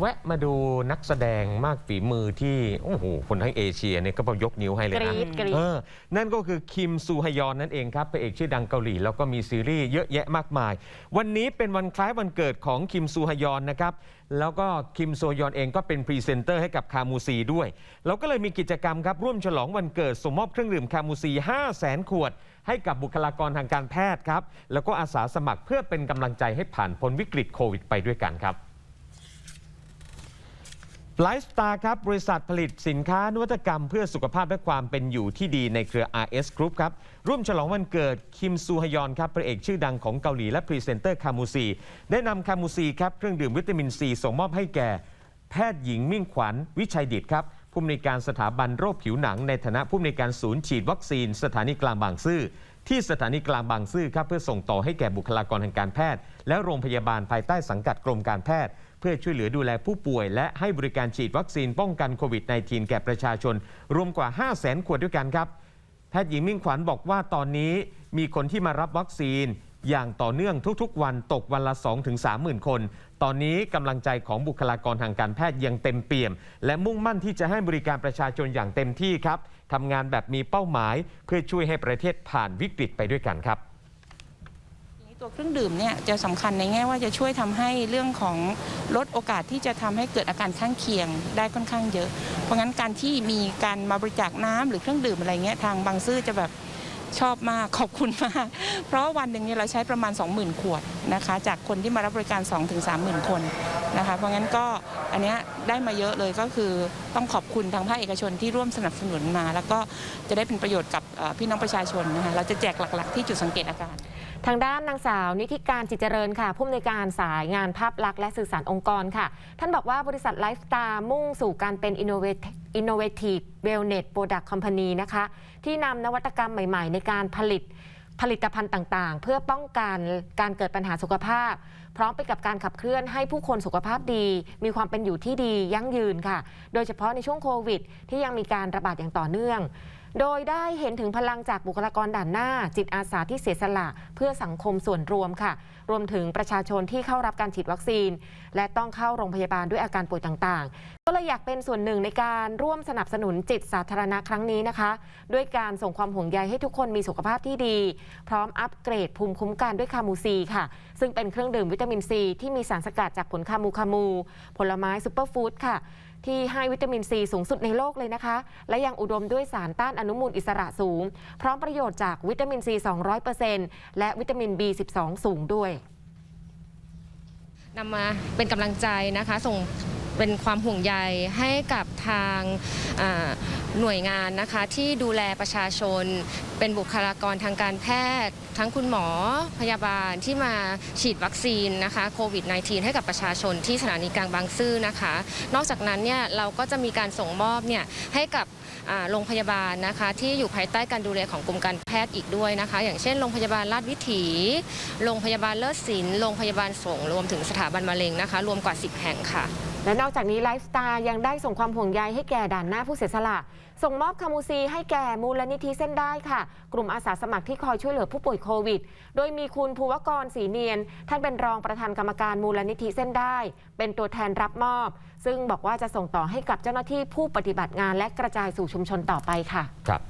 แวะมาดูนักแสดงมากฝีมือที่ โอ้โห คนทั้งเอเชียเนี่ยก็ยกนิ้วให้เลยกรี๊นะดกรี๊ด เออนั่นก็คือคิมซูฮยอนนั่นเองครับพระเอกชื่อดังเกาหลี แล้วก็มีซีรีส์เยอะแยะมากมาย วันนี้เป็นวันคล้ายวันเกิดของคิมซูฮยอนนะครับ แล้วก็คิมซูฮยอนเองก็เป็นพรีเซนเตอร์ให้กับคามูซีด้วย เราก็เลยมีกิจกรรมครับร่วมฉลองวันเกิดส่งมอบเครื่องดื่มคามูซี 5 0 0แสนขวด ให้กับบุคลากรทางการแพทย์ครับ แล้วก็อาสาสมัครเพื่อเป็นกำลังใจให้ผ่านพ้นวิกฤตโควิดไปด้วยกันครับ ไลฟ์สตาร์ครับบริษัทผลิตสินค้านวัตกรรมเพื่อสุขภาพและความเป็นอยู่ที่ดีในเครือ RS Group ครับ ร่วมฉลองวันเกิด คิมซูฮยอนครับพระเอกชื่อดังของเกาหลีและพรีเซนเตอร์คามูซีได้นำคามูซีครับเครื่องดื่มวิตามินซีส่งมอบให้แก่ แพทย์หญิงมิ่งขวัญ วิชัยดิตครับผู้อำนวยการสถาบันโรคผิวหนัง ในฐานะผู้อำนวยการศูนย์ฉีดวัคซีน สถานีกลางบางซื่อที่สถานีกลางบางซื่อครับเพื่อส่งต่อให้แก่บุคลากรทางการแพทย์ และโรงพยาบาลภายใต้สังกัดกรมการแพทย์ พื่อช่วยเหลือดูแลผู้ป่วย และให้บริการฉีดวัคซีนป้องกันโควิด -19 แก่ประชาชน รวมกว่า 5 0 0 0 0 0ขวดด้วยกันครับ แพทย์หญิงมิ่งขวัญบอกว่าตอนนี้มีคนที่มารับวัคซีน อย่างต่อเนื่องทุกๆ วันตกวันละ 2-3หมื่นคน ตอนนี้กำลังใจของบุคลากรทางการแพทย์ยังเต็มเปี่ยม และมุ่งมั่นที่จะให้บริการประชาชนอย่างเต็มที่ครับทำงานแบบมีเป้าหมาย เพื่อช่วยให้ประเทศผ่านวิกฤตไปด้วยกันครับ ตัวเครื่องดื่มเนี่ยจะสำคัญในแง่ว่าจะช่วยทำให้เรื่องของลดโอกาสที่จะทำให้เกิดอาการข้างเคียงได้ค่อนข้างเยอะ เพราะงั้นการที่มีการมาบริจาคน้ำหรือเครื่องดื่มอะไรเงี้ยทางบางซื่อจะแบบชอบมากขอบคุณมาก เพราะวันหนึ่งเนี่ยเราใช้ประมาณ 20,000 ขวดนะคะ จากคนที่มารับบริการ 2-30,000คนนะคะ เพราะงั้นก็อันเนี้ยได้มาเยอะเลยก็คือต้องขอบคุณทางภาคเอกชนที่ร่วมสนับสนุนมา แล้วก็จะได้เป็นประโยชน์กับพี่น้องประชาชนนะคะเราจะแจกหลัก ๆ ที่จุดสังเกตอาการ ทางด้านนางสาวนิติการจิตเจริญค่ะผู้อำนวยการสายงานภาพลักษณ์และสื่อสารองค์กรค่ะ ท่านบอกว่าบริษัทไลฟ์สตาร์มุ่งสู่การเป็น Innovative Innovative Wellness Product Company นะคะ ที่นำนวัตกรรมใหม่ ๆ ในการผลิตผลิตภัณฑ์ต่างๆ เพื่อป้องกันการเกิดปัญหาสุขภาพ พร้อมไปกับการขับเคลื่อนให้ผู้คนสุขภาพดี มีความเป็นอยู่ที่ดียั่งยืนค่ะ โดยเฉพาะในช่วงโควิด ที่ยังมีการระบาดอย่างต่อเนื่อง โดยได้เห็นถึงพลังจากบุคลากรด่านหน้า จิตอาสาที่เสียสละเพื่อสังคมส่วนรวมค่ะ รวมถึงประชาชนที่เข้ารับการฉีดวัคซีน และต้องเข้าโรงพยาบาลด้วยอาการป่วยต่างๆก็เลยอยากเป็นส่วนหนึ่งในการร่วมสนับสนุนจิตสาธารณะครั้งนี้นะคะ ด้วยการส่งความห่วงใยให้ทุกคนมีสุขภาพที่ดี พร้อมอัปเกรดภูมิคุ้มกันด้วยคามูซีค่ะ ซึ่งเป็นเครื่องดื่มวิตามินซีที่มีสารสกัดจากผลคามูคามู ผลไม้ซูเปอร์ฟู้ดค่ะ ที่ให้วิตามินซีสูงสุดในโลกเลยนะคะ และยังอุดมด้วยสารต้านอนุมูลอิสระสูง พร้อมประโยชน์จากวิตามินซี 200%และวิตามิน B12 สูงด้วยนำมาเป็นกำลังใจนะคะ ส่ง เป็นความห่วงใยให้กับทางหน่วยงานนะคะที่ดูแลประชาชน เป็นบุคลากรทางการแพทย์ ทั้งคุณหมอพยาบาลที่มาฉีดวัคซีนนะคะโควิด -19 ให้กับประชาชนที่สถานีกลางบางซื่อนะคะ นอกจากนั้นเนี่ยเราก็จะมีการส่งมอบเนี่ยให้กับ โรงพยาบาลนะคะที่อยู่ภายใต้การดูแลของกรมการแพทย์อีกด้วยนะคะ อย่างเช่นโรงพยาบาลราชวิถีโรงพยาบาลเลิศศิลป์โรงพยาบาลสงรวมถึงสถาบันมะเร็งนะคะ รวมกว่า 10 แห่งค่ะและนอกจากนี้ไลฟ์สตาร์ยังได้ส่งความห่วงใยให้แก่ด่านหน้าผู้เสียสละ ส่งมอบคามูซีให้แก่มูลนิธิเส้นได้ค่ะ กลุ่มอาสาสมัครที่คอยช่วยเหลือผู้ป่วยโควิด โดยมีคุณภูวกรศรีเนียน ท่านเป็นรองประธานกรรมการมูลนิธิเส้นได้ เป็นตัวแทนรับมอบ ซึ่งบอกว่าจะส่งต่อให้กับเจ้าหน้าที่ผู้ปฏิบัติงานและกระจายสู่ชุมชนต่อไปค่ะ ครับ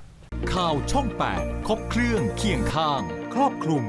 ข่าวช่อง 8 ครบเครื่องเคียงข้าง ครอบคลุม